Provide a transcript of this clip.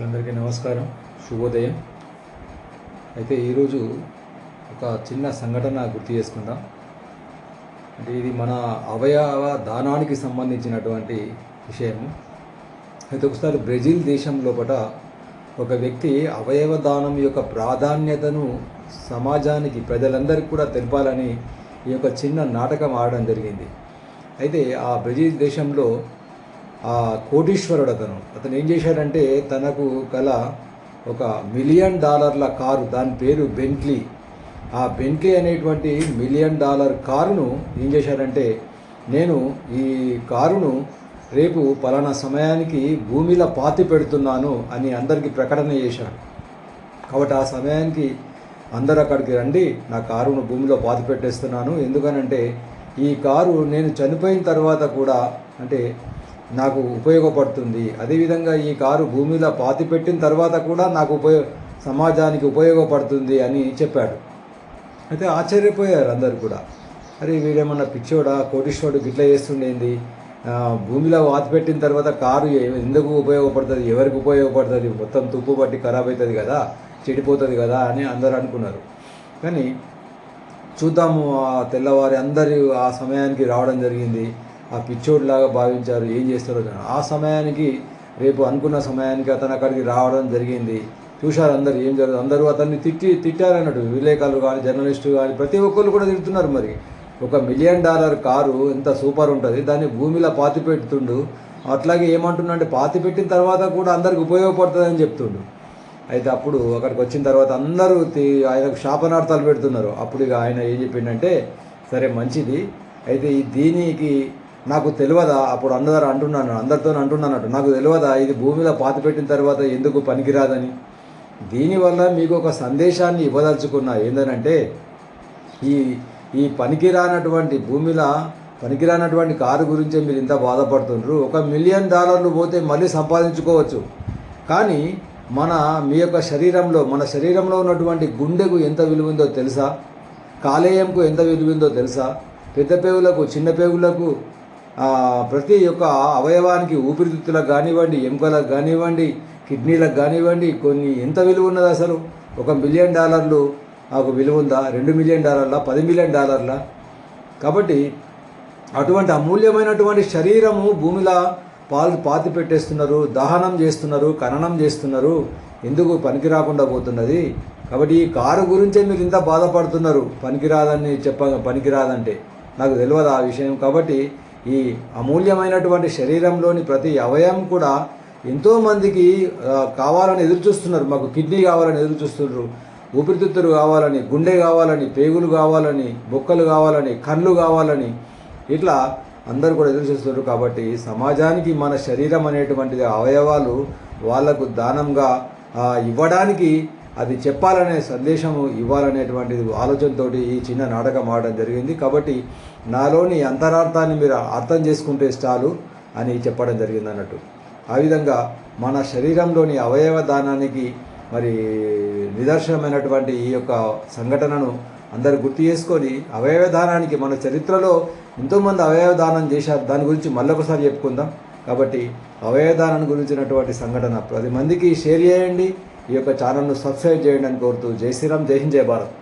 అందరికీ నమస్కారం. శుభోదయం. అయితే ఈరోజు ఒక చిన్న సంఘటన గుర్తు చేసుకుందాం. అంటే ఇది మన అవయవ దానానికి సంబంధించినటువంటి విషయము. అయితే ఒకసారి బ్రెజిల్ దేశం లోపల ఒక వ్యక్తి అవయవ దానం యొక్క ప్రాధాన్యతను సమాజానికి ప్రజలందరికీ కూడా తెలపాలని ఈ యొక్క చిన్న నాటకం ఆడడం జరిగింది. అయితే ఆ బ్రెజిల్ దేశంలో ఆ కోటీశ్వరుడు అతను అతను ఏం చేశాడంటే తనకు గల ఒక మిలియన్ డాలర్ల కారు దాని పేరు బెంట్లీ. ఆ బెంట్లీ అనేటువంటి మిలియన్ డాలర్ కారును ఏం చేశాడంటే నేను ఈ కారును రేపు పలానా సమయానికి భూమిలో పాతి పెడుతున్నాను అని అందరికీ ప్రకటన చేశాడు. కాబట్టి ఆ సమయానికి అందరు అక్కడికి రండి నా కారును భూమిలో పాతి పెట్టేస్తున్నాను. ఎందుకనంటే ఈ కారు నేను చనిపోయిన తర్వాత కూడా అంటే నాకు ఉపయోగపడుతుంది. అదేవిధంగా ఈ కారు భూమిలో పాతి పెట్టిన తర్వాత కూడా నాకు ఉపయోగ సమాజానికి ఉపయోగపడుతుంది అని చెప్పాడు. అయితే ఆశ్చర్యపోయారు అందరు కూడా. అరే వీడేమన్నా పిచ్చోడా కోటీశ్వరుడు గిట్ల చేస్తుండేంది? భూమిలో వాతి పెట్టిన తర్వాత కారు ఎందుకు ఉపయోగపడుతుంది? ఎవరికి ఉపయోగపడుతుంది? మొత్తం తుప్పు పట్టి ఖరాబ్ అవుతుంది కదా చెడిపోతుంది కదా అని అందరు అనుకున్నారు. కానీ చూద్దాము ఆ తెల్లవారి అందరి ఆ సమయానికి రావడం జరిగింది. ఆ పిచ్చోడ్లాగా భావించారు ఏం చేస్తారో ఆ సమయానికి రేపు అనుకున్న సమయానికి అతను అక్కడికి రావడం జరిగింది. చూశారు అందరు ఏం జరుగుతుంది? అందరూ అతన్ని తిట్టి తిట్టారన్నట్టు. విలేకరులు కానీ జర్నలిస్టు కానీ ప్రతి ఒక్కరు కూడా తిడుతున్నారు మరి. ఒక మిలియన్ డాలర్ కారు ఎంత సూపర్ ఉంటుంది దాన్ని భూమిలో పాతి పెడుతుండు. అట్లాగే ఏమంటున్నా అంటే పాతి పెట్టిన తర్వాత కూడా అందరికి ఉపయోగపడుతుందని చెప్తుండు. అయితే అప్పుడు అక్కడికి వచ్చిన తర్వాత అందరూ ఆయనకు శాపనార్థాలు పెడుతున్నారు. అప్పుడు ఇక ఆయన ఏం చెప్పిండంటే సరే మంచిది. అయితే ఈ దీనికి నాకు తెలియదా? అప్పుడు అందరు అంటున్నాను అందరితో అంటున్నానట్టు నాకు తెలియదా ఇది భూమిలో పాతి పెట్టిన తర్వాత ఎందుకు పనికిరాదని? దీనివల్ల మీకు ఒక సందేశాన్ని ఇవ్వదలుచుకున్నా ఏంటంటే ఈ ఈ పనికిరానటువంటి భూమిలో పనికిరానటువంటి కారు గురించే మీరు ఇంత బాధపడుతుండ్రు. ఒక మిలియన్ డాలర్లు పోతే మళ్ళీ సంపాదించుకోవచ్చు. కానీ మన మీ యొక్క శరీరంలో మన శరీరంలో ఉన్నటువంటి గుండెకు ఎంత విలువ ఉందో తెలుసా? కాలేయంకు ఎంత విలువ ఉందో తెలుసా? పెద్ద పేగులకు చిన్న పేగులకు ప్రతి ఒక్క అవయవానికి ఊపిరితిత్తులకు కానివ్వండి ఎముకలకు కానివ్వండి కిడ్నీలకు కానివ్వండి కొన్ని ఎంత విలువ ఉన్నది అసలు? ఒక మిలియన్ డాలర్లు ఒక విలువ ఉందా? రెండు మిలియన్ డాలర్ల? పది మిలియన్ డాలర్ల? కాబట్టి అటువంటి అమూల్యమైనటువంటి శరీరము భూమిలో పాలు పాతి పెట్టేస్తున్నారు దహనం చేస్తున్నారు ఖననం చేస్తున్నారు. ఎందుకు పనికి రాకుండా పోతున్నది? కాబట్టి ఈ కారు గురించే మీరు ఇంత బాధపడుతున్నారు. పనికిరాదని చెప్ప పనికిరాదంటే. నాకు తెలియదు ఆ విషయం. కాబట్టి ఈ అమూల్యమైనటువంటి శరీరంలోని ప్రతి అవయవం కూడా ఎంతోమందికి కావాలని ఎదురుచూస్తున్నారు మాకు కిడ్నీ కావాలని ఎదురుచూస్తున్నారు ఊపిరితిత్తులు కావాలని గుండె కావాలని పేగులు కావాలని బొక్కలు కావాలని కళ్ళు కావాలని ఇట్లా అందరూ కూడా ఎదురు చూస్తున్నారు. కాబట్టి సమాజానికి మన శరీరం అనేటువంటి అవయవాలు వాళ్ళకు దానంగా ఇవ్వడానికి అది చెప్పాలనే సందేశము ఇవ్వాలనేటువంటి ఆలోచనతోటి ఈ చిన్న నాటకం ఆడడం జరిగింది. కాబట్టి నాలోని అంతరార్థాన్ని మీరు అర్థం చేసుకుంటే చాలు అని చెప్పడం జరిగింది అన్నట్టు. ఆ విధంగా మన శరీరంలోని అవయవ దానానికి మరి నిదర్శనమైనటువంటి ఈ యొక్క సంఘటనను అందరు గుర్తు చేసుకొని అవయవ దానానికి మన చరిత్రలో ఎంతోమంది అవయవ దానం చేశారు. దాని గురించి మళ్ళొకసారి చెప్పుకుందాం. కాబట్టి అవయవ దానం గురించినటువంటి సంఘటన. పది మందికి షేర్ చేయండి. ఈ యొక్క ఛానల్ను సబ్స్క్రైబ్ చేయండి అని కోరుతూ జై శ్రీరామ్ జై హింద్ జై భారత్.